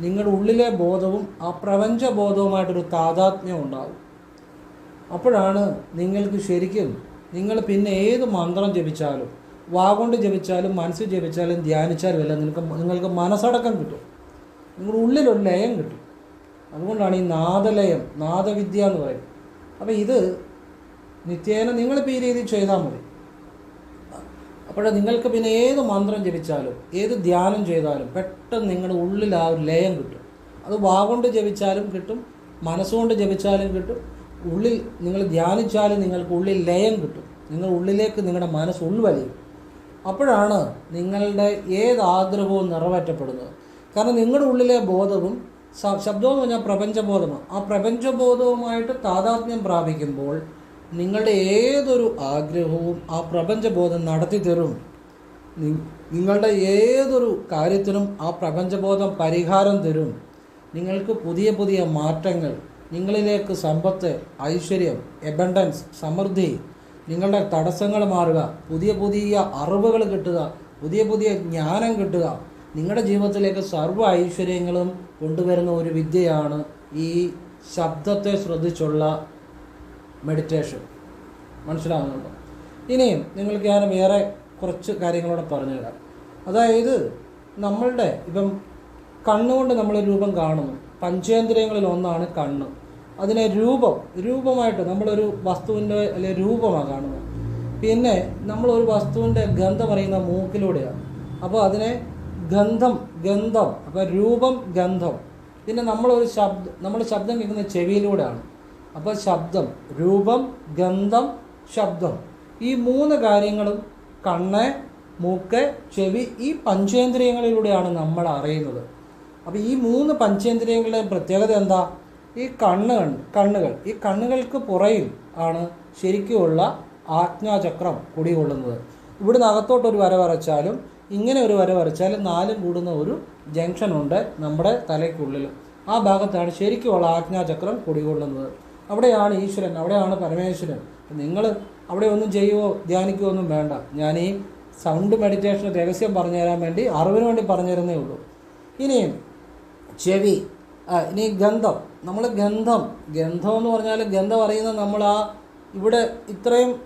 Speaker 1: നിങ്ങളുടെ ഉള്ളിലെ ബോധവും ആ പ്രപഞ്ച ബോധവുമായിട്ടൊരു താതാത്മ്യം ഉണ്ടാകും അപ്പോഴാണ് നിങ്ങൾക്ക് ശരിക്കും നിങ്ങൾ പിന്നെ ഏത് മന്ത്രം ജപിച്ചാലും വാഗൊണ്ട് ജപിച്ചാലും മനസ്സ് ജപിച്ചാലും ധ്യാനിച്ചാലും എല്ലാം നിങ്ങൾക്ക് നിങ്ങൾക്ക് മനസ്സടക്കം കിട്ടും. നിങ്ങളുടെ ഉള്ളിലൊരു ലയം കിട്ടും. അതുകൊണ്ടാണ് ഈ നാദലയം നാദവിദ്യ എന്ന് പറയുന്നത്. അപ്പോൾ ഇത് നിത്യേന നിങ്ങളിപ്പോൾ ഈ രീതിയിൽ ചെയ്താൽ മതി. അപ്പോൾ നിങ്ങൾക്ക് പിന്നെ ഏത് മന്ത്രം ജപിച്ചാലും ഏത് ധ്യാനം ചെയ്താലും പെട്ടെന്ന് നിങ്ങളുടെ ഉള്ളിൽ ആ ഒരു ലയം കിട്ടും. അത് വാഗൊണ്ട് ജപിച്ചാലും കിട്ടും മനസ്സുകൊണ്ട് ജപിച്ചാലും കിട്ടും ഉള്ളിൽ നിങ്ങൾ ധ്യാനിച്ചാൽ നിങ്ങൾക്ക് ഉള്ളിൽ ലയം കിട്ടും. നിങ്ങൾ ഉള്ളിലേക്ക് നിങ്ങളുടെ മനസ്സ് ഉൾവലിയും. അപ്പോഴാണ് നിങ്ങളുടെ ഏത് ആഗ്രഹവും നിറവേറ്റപ്പെടുന്നത്. കാരണം നിങ്ങളുടെ ഉള്ളിലെ ബോധവും ശബ്ദം എന്ന് പറഞ്ഞാൽ പ്രപഞ്ചബോധമാണ്. ആ പ്രപഞ്ചബോധവുമായിട്ട് താതാത്മ്യം പ്രാപിക്കുമ്പോൾ നിങ്ങളുടെ ഏതൊരു ആഗ്രഹവും ആ പ്രപഞ്ചബോധം നടത്തി തരും നിങ്ങളുടെ ഏതൊരു കാര്യത്തിനും ആ പ്രപഞ്ചബോധം പരിഹാരം തരും. നിങ്ങൾക്ക് പുതിയ പുതിയ മാറ്റങ്ങൾ നിങ്ങളിലേക്ക് സമ്പത്ത് ഐശ്വര്യം എബണ്ടൻസ് സമൃദ്ധി നിങ്ങളുടെ തടസ്സങ്ങൾ മാറുക പുതിയ പുതിയ അറിവുകൾ കിട്ടുക പുതിയ പുതിയ ജ്ഞാനം കിട്ടുക നിങ്ങളുടെ ജീവിതത്തിലേക്ക് സർവ ഐശ്വര്യങ്ങളും കൊണ്ടുവരുന്ന ഒരു വിദ്യയാണ് ഈ ശബ്ദത്തെ ശ്രദ്ധിച്ചുള്ള മെഡിറ്റേഷൻ മനസ്സിലാകുന്നുണ്ടോ ഇനിയും നിങ്ങൾക്ക് ഞാൻ വേറെ കുറച്ച് കാര്യങ്ങളോടെ പറഞ്ഞു തരാം അതായത് നമ്മളുടെ ഇപ്പം കണ്ണുകൊണ്ട് നമ്മൾ രൂപം കാണുന്നു. പഞ്ചേന്ദ്രിയങ്ങളിൽ ഒന്നാണ് കണ്ണ്. അതിനെ രൂപം രൂപമായിട്ട് നമ്മളൊരു വസ്തുവിന്റെ അല്ലെ രൂപമാണ് കാണുന്നത്. പിന്നെ നമ്മളൊരു വസ്തുവിന്റെ ഗന്ധം അറിയുന്ന മൂക്കിലൂടെയാണ്. അപ്പോൾ അതിനെ ഗന്ധം ഗന്ധം അപ്പോൾ രൂപം ഗന്ധം. പിന്നെ നമ്മളൊരു ശബ്ദം നമ്മൾ ശബ്ദം കേൾക്കുന്ന ചെവിയിലൂടെയാണ്. അപ്പോൾ ശബ്ദം രൂപം ഗന്ധം ശബ്ദം. ഈ മൂന്ന് കാര്യങ്ങളും കണ്ണ് മൂക്ക് ചെവി ഈ പഞ്ചേന്ദ്രിയങ്ങളിലൂടെയാണ് നമ്മൾ അറിയുന്നത്. അപ്പോൾ ഈ മൂന്ന് പഞ്ചേന്ദ്രിയങ്ങളുടെ പ്രത്യേകത എന്താ? ഈ കണ്ണ് കണ്ണുകൾ ഈ കണ്ണുകൾക്ക് പുറയിൽ ആണ് ശരിക്കുമുള്ള ആജ്ഞാചക്രം കുടികൊള്ളുന്നത്. ഇവിടുന്ന് അകത്തോട്ടൊരു വര വരച്ചാലും ഇങ്ങനെ ഒരു വര വരച്ചാലും നാലും കൂടുന്ന ഒരു ജംഗ്ഷൻ ഉണ്ട് നമ്മുടെ തലയ്ക്കുള്ളിൽ. ആ ഭാഗത്താണ് ശരിക്കുമുള്ള ആജ്ഞാചക്രം കുടികൊള്ളുന്നത്. അവിടെയാണ് ഈശ്വരൻ അവിടെയാണ് പരമേശ്വരൻ. നിങ്ങൾ അവിടെ ഒന്നും ചെയ്യുവോ ധ്യാനിക്കുകയോ ഒന്നും വേണ്ട. ഞാൻ ഈ സൗണ്ട് മെഡിറ്റേഷൻ രഹസ്യം പറഞ്ഞു തരാൻ വേണ്ടി അറിവിന് വേണ്ടി പറഞ്ഞു തരുന്നേ ഉള്ളൂ. ഇനിയും ചെവി ആ ഇനി ഗന്ധം. നമ്മൾ ഗന്ധം. ഗന്ധം എന്ന് പറഞ്ഞാൽ ഗന്ധം അറിയുന്ന നമ്മൾ ആ ഇവിടെ ഇത്രയും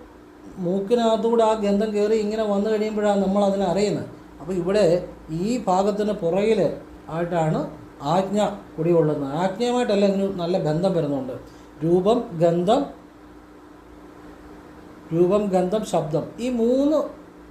Speaker 1: മൂക്കിനകത്തുകൂടെ ആ ഗന്ധം കയറി ഇങ്ങനെ വന്നു കഴിയുമ്പോഴാണ് നമ്മൾ അതിനെ അറിയുന്നത് അപ്പോൾ ഇവിടെ ഈ ഭാഗത്തിന് പുറകിൽ ആയിട്ടാണ് ആജ്ഞ കുടികൊള്ളുന്നത്. ആജ്ഞയുമായിട്ടല്ല ഇതിന് നല്ല ബന്ധം വരുന്നുണ്ട്. രൂപം ഗന്ധം രൂപം ഗന്ധം ശബ്ദം. ഈ മൂന്ന്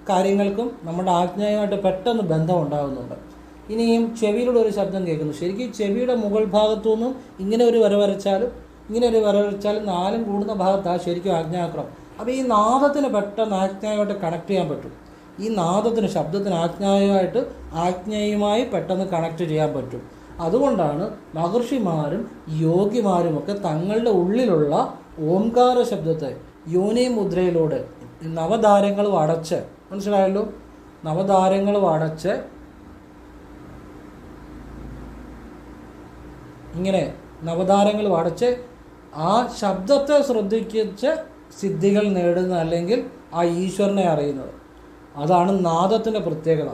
Speaker 1: കാര്യങ്ങൾക്കും നമ്മുടെ ആജ്ഞയുമായിട്ട് പെട്ടെന്ന് ബന്ധം ഉണ്ടാകുന്നുണ്ട്. ഇനിയും ചെവിയിലൂടെ ഒരു ശബ്ദം കേൾക്കുന്നു. ശരിക്കും ചെവിയുടെ മുകൾ ഭാഗത്തു നിന്നും ഇങ്ങനെ ഒരു വര വരച്ചാലും ഇങ്ങനെ ഒരു വര വരച്ചാലും നാലും കൂടുന്ന ഭാഗത്താണ് ശരിക്കും ആജ്ഞാക്രം അപ്പോൾ ഈ നാദത്തിന് പെട്ടെന്ന് ആജ്ഞയുമായിട്ട് കണക്ട് ചെയ്യാൻ പറ്റും. ഈ നാദത്തിന് ശബ്ദത്തിന് ആജ്ഞായുമായിട്ട് ആജ്ഞയുമായി പെട്ടെന്ന് കണക്ട് ചെയ്യാൻ പറ്റും. അതുകൊണ്ടാണ് മഹർഷിമാരും യോഗിമാരുമൊക്കെ തങ്ങളുടെ ഉള്ളിലുള്ള ഓംകാര ശബ്ദത്തെ യോനി മുദ്രയിലൂടെ നവധാരങ്ങളും അടച്ച് മനസ്സിലായല്ലോ? നവധാരങ്ങളും അടച്ച് ഇങ്ങനെ നവതാരങ്ങൾ വടച്ച് ആ ശബ്ദത്തെ ശ്രദ്ധിച്ച് സിദ്ധികൾ നേടുന്ന അല്ലെങ്കിൽ ആ ഈശ്വരനെ അറിയുന്നത്. അതാണ് നാദത്തിന്റെ പ്രത്യേകത.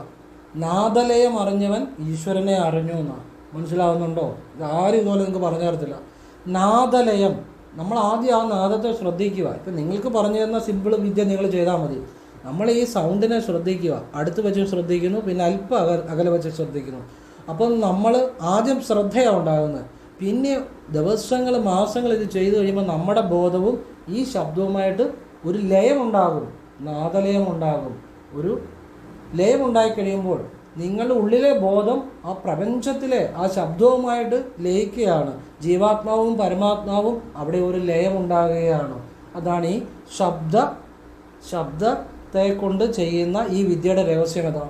Speaker 1: നാദലയം അറിഞ്ഞവൻ ഈശ്വരനെ അറിഞ്ഞു എന്നാണ്. മനസ്സിലാവുന്നുണ്ടോ? ഇതാരും ഇതുപോലെ നിങ്ങൾക്ക് പറഞ്ഞു തരത്തില്ല. നാദലയം. നമ്മൾ ആദ്യം ആ നാദത്തെ ശ്രദ്ധിക്കുക. ഇപ്പം നിങ്ങൾക്ക് പറഞ്ഞു തരുന്ന സിമ്പിൾ വിദ്യ നിങ്ങൾ ചെയ്താൽ മതി. നമ്മൾ ഈ സൗണ്ടിനെ ശ്രദ്ധിക്കുക. അടുത്ത് വെച്ച് ശ്രദ്ധിക്കുന്നു പിന്നെ അല്പം അക അകലെ വെച്ച് ശ്രദ്ധിക്കുന്നു. അപ്പം നമ്മൾ ആദ്യം ശ്രദ്ധയാണ് ഉണ്ടാകുന്നത്. പിന്നെ ദിവസങ്ങൾ മാസങ്ങൾ ഇത് ചെയ്തു കഴിയുമ്പോൾ നമ്മുടെ ബോധവും ഈ ശബ്ദവുമായിട്ട് ഒരു ലയമുണ്ടാകും നാദലയം ഉണ്ടാകും. ഒരു ലയം ഉണ്ടായി കഴിയുമ്പോൾ നിങ്ങളുടെ ഉള്ളിലെ ബോധം ആ പ്രപഞ്ചത്തിലെ ആ ശബ്ദവുമായിട്ട് ലയിക്കുകയാണ്. ജീവാത്മാവും പരമാത്മാവും അവിടെ ഒരു ലയമുണ്ടാകുകയാണ് അതാണ് ഈ ശബ്ദ ശബ്ദത്തെ കൊണ്ട് ചെയ്യുന്ന ഈ വിദ്യയുടെ രഹസ്യം അതാണ്.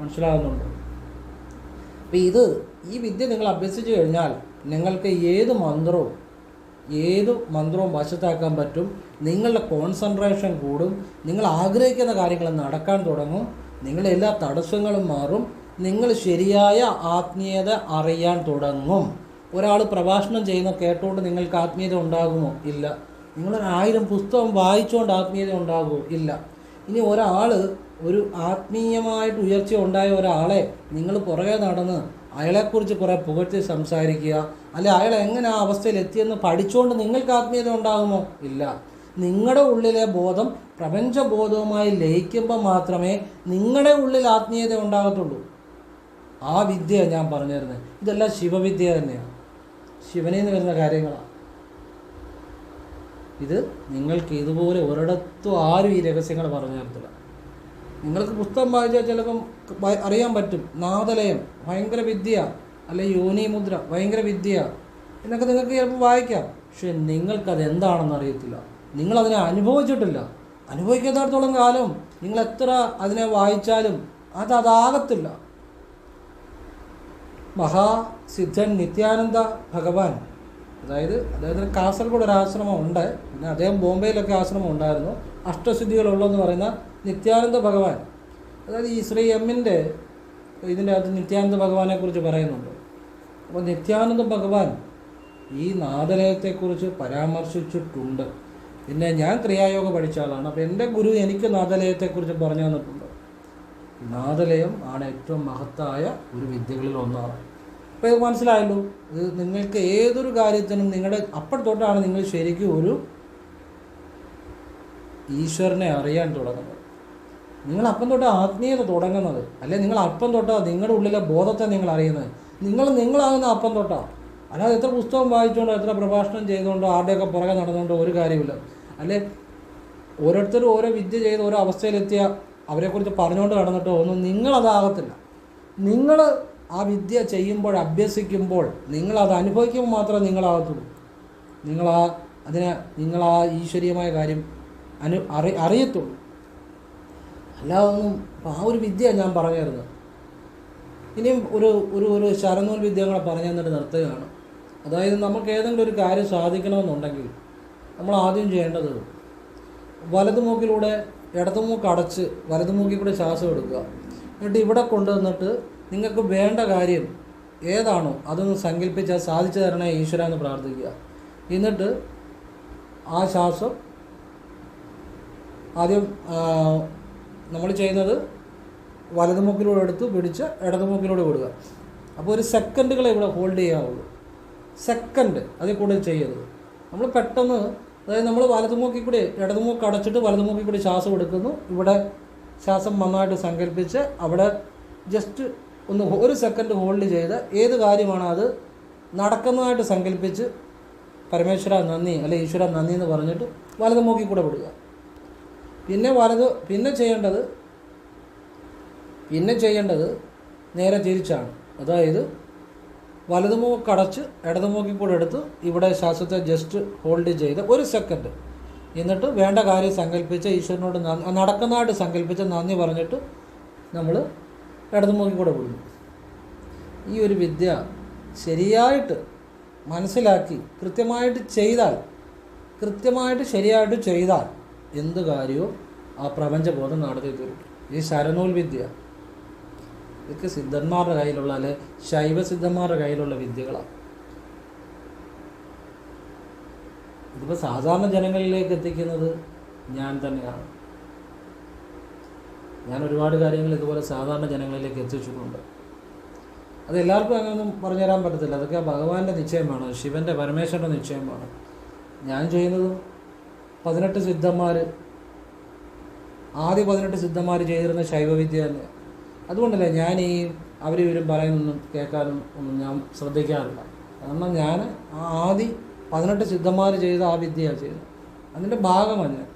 Speaker 1: മനസ്സിലാകുന്നുണ്ട്? അപ്പം ഇത് ഈ വിദ്യ നിങ്ങൾ അഭ്യസിച്ചു കഴിഞ്ഞാൽ നിങ്ങൾക്ക് ഏത് മന്ത്രവും ഏത് മന്ത്രവും വശത്താക്കാൻ പറ്റും. നിങ്ങളുടെ കോൺസെൻട്രേഷൻ കൂടും. നിങ്ങൾ ആഗ്രഹിക്കുന്ന കാര്യങ്ങൾ നടക്കാൻ തുടങ്ങും. നിങ്ങളുടെ എല്ലാ തടസ്സങ്ങളും മാറും. നിങ്ങൾ ശരിയായ ആത്മീയത അറിയാൻ തുടങ്ങും. ഒരാൾ പ്രഭാഷണം ചെയ്യുന്ന കേട്ടുകൊണ്ട് നിങ്ങൾക്ക് ആത്മീയത ഉണ്ടാകുമോ? ഇല്ല. നിങ്ങളൊരായിരം പുസ്തകം വായിച്ചുകൊണ്ട് ആത്മീയത ഉണ്ടാകുമോ? ഇല്ല. ഇനി ഒരാൾ ഒരു ആത്മീയമായിട്ട് ഉയർച്ച ഉണ്ടായ ഒരാളെ നിങ്ങൾ പുറകെ നടന്ന് അയാളെക്കുറിച്ച് കുറേ പുകഴ്ത്തി സംസാരിക്കുക. അല്ലെ അയാൾ എങ്ങനെ ആ അവസ്ഥയിൽ എത്തിയെന്ന് പഠിച്ചുകൊണ്ട് നിങ്ങൾക്ക് ആത്മീയത ഉണ്ടാകുമോ? ഇല്ല. നിങ്ങളുടെ ഉള്ളിലെ ബോധം പ്രപഞ്ചബോധവുമായി ലയിക്കുമ്പോൾ മാത്രമേ നിങ്ങളുടെ ഉള്ളിൽ ആത്മീയത ഉണ്ടാകത്തുള്ളൂ. ആ വിദ്യ ഞാൻ പറഞ്ഞു തരുന്നത് ഇതെല്ലാം ശിവവിദ്യ തന്നെയാണ്. ശിവനിൽ നിന്ന് വരുന്ന കാര്യങ്ങളാണ് ഇത് നിങ്ങൾക്ക് ഇതുപോലെ ഒരിടത്തും ആരും ഈ രഹസ്യങ്ങൾ പറഞ്ഞു തരത്തില്ല. നിങ്ങൾക്ക് പുസ്തകം വായിച്ചാൽ ചിലപ്പം അറിയാൻ പറ്റും. നാദലയം ഭയങ്കര വിദ്യ. അല്ലെ യോനി മുദ്ര ഭയങ്കര വിദ്യ. എന്നൊക്കെ നിങ്ങൾക്ക് ചിലപ്പോൾ വായിക്കാം. പക്ഷെ നിങ്ങൾക്കത് എന്താണെന്ന് അറിയത്തില്ല. നിങ്ങളതിനെ അനുഭവിച്ചിട്ടില്ല. അനുഭവിക്കാത്തടത്തോളം കാലം നിങ്ങൾ എത്ര അതിനെ വായിച്ചാലും അത് അതാകത്തില്ല. മഹാസിദ്ധൻ നിത്യാനന്ദ ഭഗവാൻ. അതായത് അദ്ദേഹത്തിന് കാസർഗോഡ് ഒരു ആശ്രമം ഉണ്ട്. പിന്നെ അദ്ദേഹം ബോംബെയിലൊക്കെ ആശ്രമം ഉണ്ടായിരുന്നു. അഷ്ടസിദ്ധികളുള്ളതെന്ന് പറയുന്ന നിത്യാനന്ദ ഭഗവാൻ. അതായത് ഈ ശ്രീ എമ്മിന്റെ ഇതിന്റെ അകത്ത് നിത്യാനന്ദ ഭഗവാനെക്കുറിച്ച് പറയുന്നുണ്ട്. അപ്പോൾ നിത്യാനന്ദ ഭഗവാൻ ഈ നാദലയത്തെക്കുറിച്ച് പരാമർശിച്ചിട്ടുണ്ട്. പിന്നെ ഞാൻ ക്രിയായോഗം പഠിച്ച ആളാണ്. അപ്പോൾ എന്റെ ഗുരു എനിക്ക് നാദലയത്തെക്കുറിച്ച് പറഞ്ഞു തന്നിട്ടുണ്ട്. നാദലയം ആണ് ഏറ്റവും മഹത്തായ ഒരു വിദ്യകളിൽ ഒന്നാണ്. അപ്പോൾ ഇത് മനസ്സിലായല്ലോ? ഇത് നിങ്ങൾക്ക് ഏതൊരു കാര്യത്തിനും നിങ്ങളുടെ അപ്പോഴത്തോട്ടാണ് നിങ്ങൾ ശരിക്കും ഒരു ഈശ്വരനെ അറിയാൻ തുടങ്ങുന്നത്. നിങ്ങൾ അപ്പം തൊട്ട് ആത്മീയത തുടങ്ങുന്നത്. അല്ലെ നിങ്ങൾ അപ്പം തൊട്ടാ നിങ്ങളുടെ ഉള്ളിലെ ബോധത്തെ നിങ്ങൾ അറിയുന്നത്. നിങ്ങൾ നിങ്ങളാകുന്ന അപ്പം തൊട്ടാ. അല്ലാതെ എത്ര പുസ്തകം വായിച്ചുകൊണ്ടോ എത്ര പ്രഭാഷണം ചെയ്തുകൊണ്ടോ ആരുടെയൊക്കെ പുറകെ നടന്നുകൊണ്ടോ ഒരു കാര്യമില്ല അല്ലെ ഓരോരുത്തരും ഓരോ വിദ്യ ചെയ്ത് ഓരോ അവസ്ഥയിലെത്തിയ അവരെക്കുറിച്ച് പറഞ്ഞുകൊണ്ട് നടന്നിട്ടോ ഒന്നും നിങ്ങളതാകത്തില്ല. നിങ്ങൾ ആ വിദ്യ ചെയ്യുമ്പോൾ അഭ്യസിക്കുമ്പോൾ നിങ്ങളത് അനുഭവിക്കുമ്പോൾ മാത്രമേ നിങ്ങളാകത്തുള്ളൂ. നിങ്ങളാ അതിനെ നിങ്ങളാ ഈശ്വരീയമായ കാര്യം അനു അറി അറിയത്തുള്ളൂ അല്ലാതൊന്നും ഇപ്പം ആ ഒരു വിദ്യ ഞാൻ പറഞ്ഞു ഇനിയും ഒരു ഒരു ഒരു ശരനൂൽ വിദ്യ കൂടെ പറഞ്ഞു തന്നിട്ട് നിർത്തുകയാണ്. അതായത് നമുക്ക് ഏതെങ്കിലും ഒരു കാര്യം സാധിക്കണമെന്നുണ്ടെങ്കിൽ നമ്മൾ ആദ്യം ചെയ്യേണ്ടത് വലതുമൂക്കിലൂടെ ഇടതുമൂക്ക് ഇടതു മൂക്ക് അടച്ച് വലതു മൂക്കിൽ കൂടെ ശ്വാസം എടുക്കുക. എന്നിട്ട് ഇവിടെ കൊണ്ടുവന്നിട്ട് നിങ്ങൾക്ക് വേണ്ട കാര്യം ഏതാണോ അതൊന്ന് സങ്കല്പിച്ച് സാധിച്ചു തരണേ ഈശ്വര എന്ന് പ്രാർത്ഥിക്കുക. എന്നിട്ട് ആ ശ്വാസം ആദ്യം നമ്മൾ ചെയ്യുന്നത് വലതുമുക്കിലൂടെ എടുത്ത് പിടിച്ച് ഇടതുമുക്കിലൂടെ വിടുക അപ്പോൾ ഒരു സെക്കൻഡുകളെ ഇവിടെ ഹോൾഡ് ചെയ്യാവുള്ളൂ. സെക്കൻഡ് അതിൽ കൂടുതൽ ചെയ്യരുത്. നമ്മൾ പെട്ടെന്ന് അതായത് നമ്മൾ വലതുമൂക്കിൽ കൂടി ഇടതുമൂക്ക് അടച്ചിട്ട് വലതുമൂക്കിൽ കൂടി ശ്വാസം എടുക്കുന്നു. ഇവിടെ ശ്വാസം നന്നായിട്ട് സങ്കല്പിച്ച് അവിടെ ജസ്റ്റ് ഒന്ന് ഒരു സെക്കൻഡ് ഹോൾഡ് ചെയ്ത് ഏത് കാര്യമാണോ അത് നടക്കുന്നതായിട്ട് സങ്കല്പിച്ച് പരമേശ്വര നന്ദി അല്ലെ ഈശ്വര നന്ദി എന്ന് പറഞ്ഞിട്ട് വലതുമൂക്കിൽ കൂടെ വിടുക. പിന്നെ വലത് പിന്നെ ചെയ്യേണ്ടത് പിന്നെ ചെയ്യേണ്ടത് നേരെ തിരിച്ചാണ്. അതായത് വലതുമുഖം അടച്ച് ഇടതുമുഖി കൂടെ എടുത്ത് ഇവിടെ ശ്വാസത്തെ ജസ്റ്റ് ഹോൾഡ് ചെയ്ത് ഒരു സെക്കൻഡ് എന്നിട്ട് വേണ്ട കാര്യം സങ്കല്പിച്ച് ഈശ്വരനോട് നടക്കുന്നതായിട്ട് സങ്കല്പിച്ച് നന്ദി പറഞ്ഞിട്ട് നമ്മൾ ഇടതുമുഖി കൂടെ വിടുന്നു. ഈ ഒരു വിദ്യ ശരിയായിട്ട് മനസ്സിലാക്കി കൃത്യമായിട്ട് ചെയ്താൽ കൃത്യമായിട്ട് ശരിയായിട്ട് ചെയ്താൽ എന്ത് കാര്യവും ആ പ്രപഞ്ചബോധം നടത്തി തീരും. ഈ ശരനൂൽ വിദ്യ ഇതൊക്കെ സിദ്ധന്മാരുടെ കയ്യിലുള്ള അല്ലെ ശൈവ സിദ്ധന്മാരുടെ കയ്യിലുള്ള വിദ്യകളാണ് ഇതിപ്പോൾ സാധാരണ ജനങ്ങളിലേക്ക് എത്തിക്കുന്നത് ഞാൻ തന്നെയാണ്. ഞാൻ ഒരുപാട് കാര്യങ്ങൾ ഇതുപോലെ സാധാരണ ജനങ്ങളിലേക്ക് എത്തിച്ചിട്ടുണ്ട്. അത് എല്ലാവർക്കും അങ്ങനെയൊന്നും പറഞ്ഞുതരാൻ പറ്റത്തില്ല. അതൊക്കെ ഭഗവാന്റെ നിശ്ചയമാണ്. ശിവന്റെ പരമേശ്വരന്റെ നിശ്ചയമാണ്. ഞാൻ ചെയ്യുന്നതും പതിനെട്ട് സിദ്ധന്മാർ ആദ്യ പതിനെട്ട് സിദ്ധന്മാർ ചെയ്തിരുന്ന ശൈവവിദ്യ തന്നെ. അതുകൊണ്ടല്ലേ ഞാൻ ഈ അവർ ഇവരും പറയുന്നൊന്നും കേൾക്കാനും ഒന്നും ഞാൻ ശ്രദ്ധിക്കാറില്ല. കാരണം ഞാൻ ആ ആദ്യ പതിനെട്ട് സിദ്ധന്മാർ ചെയ്ത ആ വിദ്യയാണ് ചെയ്തത്. അതിന്റെ ഭാഗമാണ് ഞാൻ.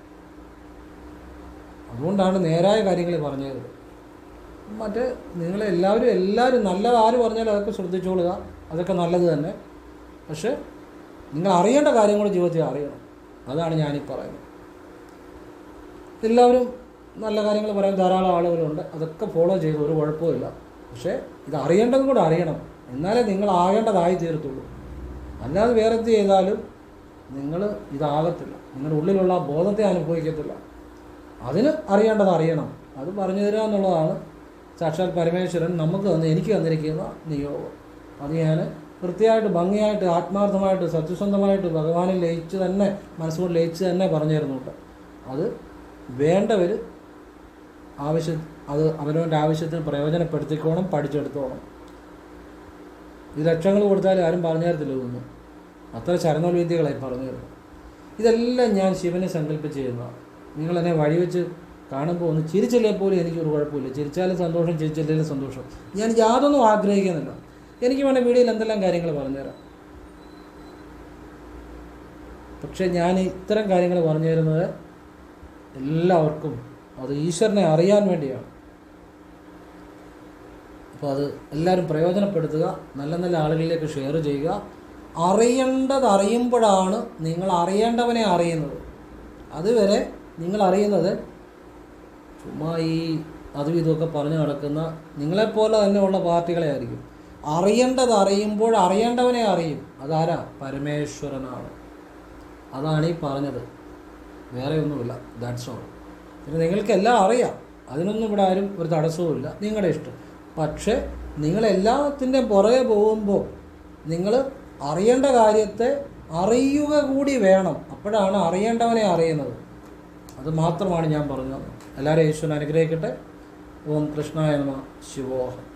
Speaker 1: അതുകൊണ്ടാണ് നേരായ കാര്യങ്ങൾ പറഞ്ഞത്. മറ്റേ നിങ്ങളെല്ലാവരും എല്ലാവരും നല്ലത് ആര് പറഞ്ഞാലും അതൊക്കെ ശ്രദ്ധിച്ചോളുക. അതൊക്കെ നല്ലത് തന്നെ. പക്ഷേ നിങ്ങൾ അറിയേണ്ട കാര്യങ്ങൾ ജീവിതത്തിൽ അറിയണം. അതാണ് ഞാനീ പറയുന്നത്. എല്ലാവരും നല്ല കാര്യങ്ങൾ പറയാൻ ധാരാളം ആളുകളുണ്ട്. അതൊക്കെ ഫോളോ ചെയ്ത് ഒരു കുഴപ്പമില്ല പക്ഷേ ഇത് അറിയേണ്ടതും കൂടെ അറിയണം. എന്നാലേ നിങ്ങൾ ആകേണ്ടതായി തീരത്തുള്ളൂ. അല്ലാതെ വേറെ എന്ത് ചെയ്താലും നിങ്ങൾ ഇതാകത്തില്ല. നിങ്ങളുടെ ഉള്ളിലുള്ള ബോധത്തെ അനുഭവിക്കത്തില്ല. അതിന് അറിയേണ്ടത് അറിയണം. അത് പറഞ്ഞു തരിക എന്നുള്ളതാണ് സാക്ഷാൽ പരമേശ്വരൻ നമുക്ക് തന്ന് എനിക്ക് തന്നിരിക്കുന്ന നിയോഗം. അത് ഞാൻ കൃത്യമായിട്ട് ഭംഗിയായിട്ട് ആത്മാർത്ഥമായിട്ട് സത്യസന്ധമായിട്ട് ഭഗവാനിൽ ലയിച്ച് തന്നെ മനസ്സുകൊണ്ട് ലയിച്ച് തന്നെ പറഞ്ഞു തരുന്നുണ്ട് അത് വേണ്ടവർ ആവശ്യ അത് അവനവന്റെ ആവശ്യത്തിന് പ്രയോജനപ്പെടുത്തിക്കോണം പഠിച്ചെടുത്തോണം. ഇത് ലക്ഷങ്ങൾ കൊടുത്താലും ആരും പറഞ്ഞു തരത്തില്ല ഇതൊന്നും. അത്ര ചരണോൽ വിദ്യകളായി പറഞ്ഞു തരുന്നു ഇതെല്ലാം ഞാൻ ശിവനെ സങ്കല്പിച്ച് ചെയ്യുന്നതാണ് നിങ്ങൾ എന്നെ വഴിവെച്ച് കാണുമ്പോൾ ഒന്ന് ചിരിച്ചില്ലേ പോലും എനിക്കൊരു കുഴപ്പമില്ല. ചിരിച്ചാലും സന്തോഷം ചിരിച്ചില്ലെങ്കിലും സന്തോഷം. ഞാൻ യാതൊന്നും ആഗ്രഹിക്കുന്നില്ല. എനിക്ക് വേണേൽ വീഡിയോയിൽ എന്തെല്ലാം കാര്യങ്ങൾ പറഞ്ഞുതരാം. പക്ഷേ ഞാൻ ഇത്തരം കാര്യങ്ങൾ പറഞ്ഞു തരുന്നത് എല്ലാവർക്കും അത് ഈശ്വരനെ അറിയാൻ വേണ്ടിയാണ്. അപ്പോൾ അത് എല്ലാവരും പ്രയോജനപ്പെടുത്തുക നല്ല നല്ല ആളുകളിലേക്ക് ഷെയർ ചെയ്യുക. അറിയേണ്ടത് അറിയുമ്പോഴാണ് നിങ്ങൾ അറിയേണ്ടവനെ അറിയുന്നത്. അതുവരെ നിങ്ങൾ അറിയുന്നത് ചുമ്മാ ഈ അതും ഇതുമൊക്കെ പറഞ്ഞു നടക്കുന്ന നിങ്ങളെപ്പോലെ തന്നെയുള്ള പാർട്ടികളെ ആയിരിക്കും. അറിയേണ്ടത് അറിയുമ്പോൾ അറിയേണ്ടവനെ അറിയും. അതാരാ? പരമേശ്വരനാണ്. അതാണ് ഈ പറഞ്ഞത്. വേറെ ഒന്നുമില്ല. ദാറ്റ്സ് ഓൾ പിന്നെ നിങ്ങൾക്കെല്ലാം അറിയാം. അതിനൊന്നും ഇവിടെ ആരും ഒരു തടസ്സവുമില്ല. നിങ്ങളുടെ ഇഷ്ടം. പക്ഷേ നിങ്ങളെല്ലാത്തിന്റെ പുറകെ പോകുമ്പോൾ നിങ്ങൾ അറിയേണ്ട കാര്യത്തെ അറിയുക കൂടി വേണം. അപ്പോഴാണ് അറിയേണ്ടവനെ അറിയുന്നത്. അത് മാത്രമാണ് ഞാൻ പറഞ്ഞത്. എല്ലാവരും യേശുവിനെ അനുഗ്രഹിക്കട്ടെ. ഓം കൃഷ്ണായ നമ. ശിവോഹം